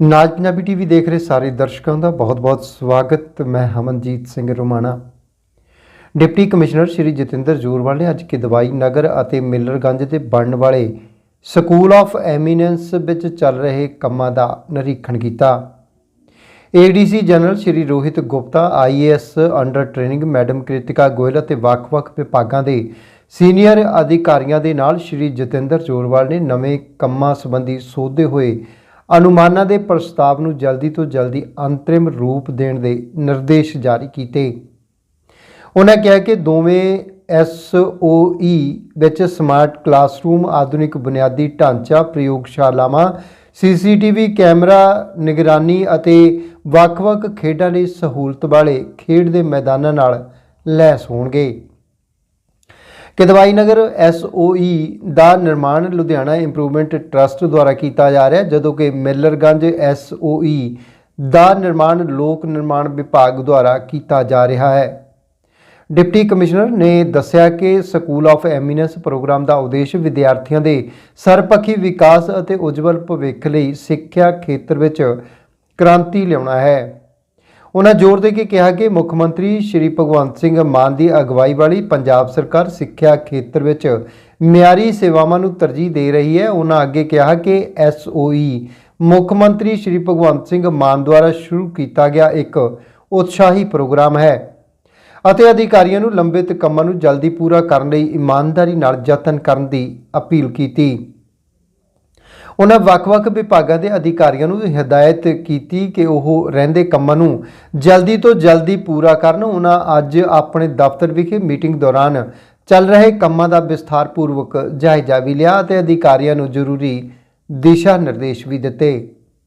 ਨਾਜ Punjabi TV ਦੇਖ ਰਹੇ ਸਾਰੇ ਦਰਸ਼ਕਾਂ ਦਾ ਬਹੁਤ-ਬਹੁਤ ਸਵਾਗਤ। ਮੈਂ ਹਮਨਜੀਤ ਸਿੰਘ ਰੋਮਾਣਾ। ਡਿਪਟੀ ਕਮਿਸ਼ਨਰ ਸ਼੍ਰੀ ਜਤਿੰਦਰ ਜੋਰਵਾਲ ਨੇ ਅੱਜ ਕਿ ਦਵਾਈ ਨਗਰ ਅਤੇ ਮਿਲਰਗੰਜ ਦੇ ਬਣਨ ਵਾਲੇ ਸਕੂਲ ਆਫ ਐਮੀਨੈਂਸ ਵਿੱਚ ਚੱਲ ਰਹੇ ਕੰਮਾਂ ਦਾ ਨਿਰੀਖਣ ਕੀਤਾ। ADC general Shri Rohit Gupta IAS under training madam Kritika Goyal ਅਤੇ ਵੱਖ-ਵੱਖ ਵਿਭਾਗਾਂ ਦੇ ਸੀਨੀਅਰ ਅਧਿਕਾਰੀਆਂ ਦੇ ਨਾਲ ਸ਼੍ਰੀ ਜਤਿੰਦਰ ਜੋਰਵਾਲ ਨੇ ਨਵੇਂ ਕੰਮਾਂ ਸੰਬੰਧੀ ਸੋਧੇ ਹੋਏ ਅਨੁਮਾਨਾਂ ਦੇ ਪ੍ਰਸਤਾਵ ਨੂੰ ਜਲਦੀ ਤੋਂ ਜਲਦੀ ਅੰਤਰਿਮ ਰੂਪ ਦੇਣ ਦੇ ਨਿਰਦੇਸ਼ ਜਾਰੀ ਕੀਤੇ। ਉਹਨਾਂ ਕਿਹਾ ਕਿ ਦੋਵੇਂ ਐਸਓਈ ਵਿੱਚ ਸਮਾਰਟ ਕਲਾਸਰੂਮ, ਆਧੁਨਿਕ ਬੁਨਿਆਦੀ ਢਾਂਚਾ, ਪ੍ਰਯੋਗਸ਼ਾਲਾਵਾਂ ਸੀਸੀਟੀਵੀ ਕੈਮਰਾ ਨਿਗਰਾਨੀ ਅਤੇ ਵੱਖ-ਵੱਖ ਖੇਡਾਂ ਲਈ ਸਹੂਲਤ ਵਾਲੇ ਖੇਡ ਦੇ ਮੈਦਾਨਾਂ ਨਾਲ ਲੈਸ ਹੋਣਗੇ। ਕਿਦਵਾਈ ਨਗਰ ਐਸਓਈ ਦਾ ਨਿਰਮਾਣ ਲੁਧਿਆਣਾ ਇੰਪਰੂਵਮੈਂਟ ਟਰਸਟ ਦੁਆਰਾ ਕੀਤਾ ਜਾ ਰਿਹਾ ਜਦੋਂ ਕਿ ਮਿਲਰਗੰਜ ਐਸਓਈ ਦਾ ਨਿਰਮਾਣ ਲੋਕ ਨਿਰਮਾਣ ਵਿਭਾਗ ਦੁਆਰਾ ਕੀਤਾ ਜਾ ਰਿਹਾ ਹੈ। ਡਿਪਟੀ ਕਮਿਸ਼ਨਰ ਨੇ ਦੱਸਿਆ ਕਿ ਸਕੂਲ ਆਫ ਐਮੀਨੈਂਸ ਪ੍ਰੋਗਰਾਮ ਦਾ ਉਦੇਸ਼ ਵਿਦਿਆਰਥੀਆਂ ਦੇ ਸਰਪੱਖੀ ਵਿਕਾਸ ਅਤੇ ਉਜਵਲ ਭਵਿੱਖ ਲਈ ਸਿੱਖਿਆ ਖੇਤਰ ਵਿੱਚ ਕ੍ਰਾਂਤੀ ਲਿਆਉਣਾ ਹੈ। ਉਹਨਾਂ ਜ਼ੋਰ ਦੇ ਕੇ ਕਿਹਾ ਕਿ ਮੁੱਖ ਮੰਤਰੀ ਸ਼੍ਰੀ ਭਗਵੰਤ ਸਿੰਘ ਮਾਨ ਦੀ ਅਗਵਾਈ ਵਾਲੀ ਪੰਜਾਬ ਸਰਕਾਰ ਸਿੱਖਿਆ ਖੇਤਰ ਵਿੱਚ ਮਿਆਰੀ ਸੇਵਾਵਾਂ ਨੂੰ ਤਰਜੀਹ ਦੇ ਰਹੀ ਹੈ। ਉਹਨਾਂ ਅੱਗੇ ਕਿਹਾ ਕਿ ਐਸਓਈ ਮੁੱਖ ਮੰਤਰੀ ਸ਼੍ਰੀ ਭਗਵੰਤ ਸਿੰਘ ਮਾਨ ਦੁਆਰਾ ਸ਼ੁਰੂ ਕੀਤਾ ਗਿਆ ਇੱਕ ਉਤਸ਼ਾਹੀ ਪ੍ਰੋਗਰਾਮ ਹੈ ਅਤੇ ਅਧਿਕਾਰੀਆਂ ਨੂੰ ਲੰਬਿਤ ਕੰਮਾਂ ਨੂੰ ਜਲਦੀ ਪੂਰਾ ਕਰਨ ਲਈ ਇਮਾਨਦਾਰੀ ਨਾਲ ਯਤਨ ਕਰਨ ਦੀ ਅਪੀਲ ਕੀਤੀ। ਉਹਨਾਂ ਵੱਖ-ਵੱਖ ਵਿਭਾਗਾਂ ਦੇ ਅਧਿਕਾਰੀਆਂ ਨੂੰ ਹਦਾਇਤ ਕੀਤੀ ਕਿ ਉਹ ਰਹਿੰਦੇ ਕੰਮਾਂ ਨੂੰ ਜਲਦੀ ਤੋਂ ਜਲਦੀ ਪੂਰਾ ਕਰਨ। ਉਹਨਾਂ ਅੱਜ ਆਪਣੇ ਦਫ਼ਤਰ ਵਿਖੇ ਮੀਟਿੰਗ ਦੌਰਾਨ ਚੱਲ ਰਹੇ ਕੰਮਾਂ ਦਾ ਵਿਸਥਾਰਪੂਰਵਕ ਜਾਇਜ਼ਾ ਵੀ ਲਿਆ ਅਤੇ ਅਧਿਕਾਰੀਆਂ ਨੂੰ ਜ਼ਰੂਰੀ ਦਿਸ਼ਾ ਨਿਰਦੇਸ਼ ਵੀ ਦਿੱਤੇ।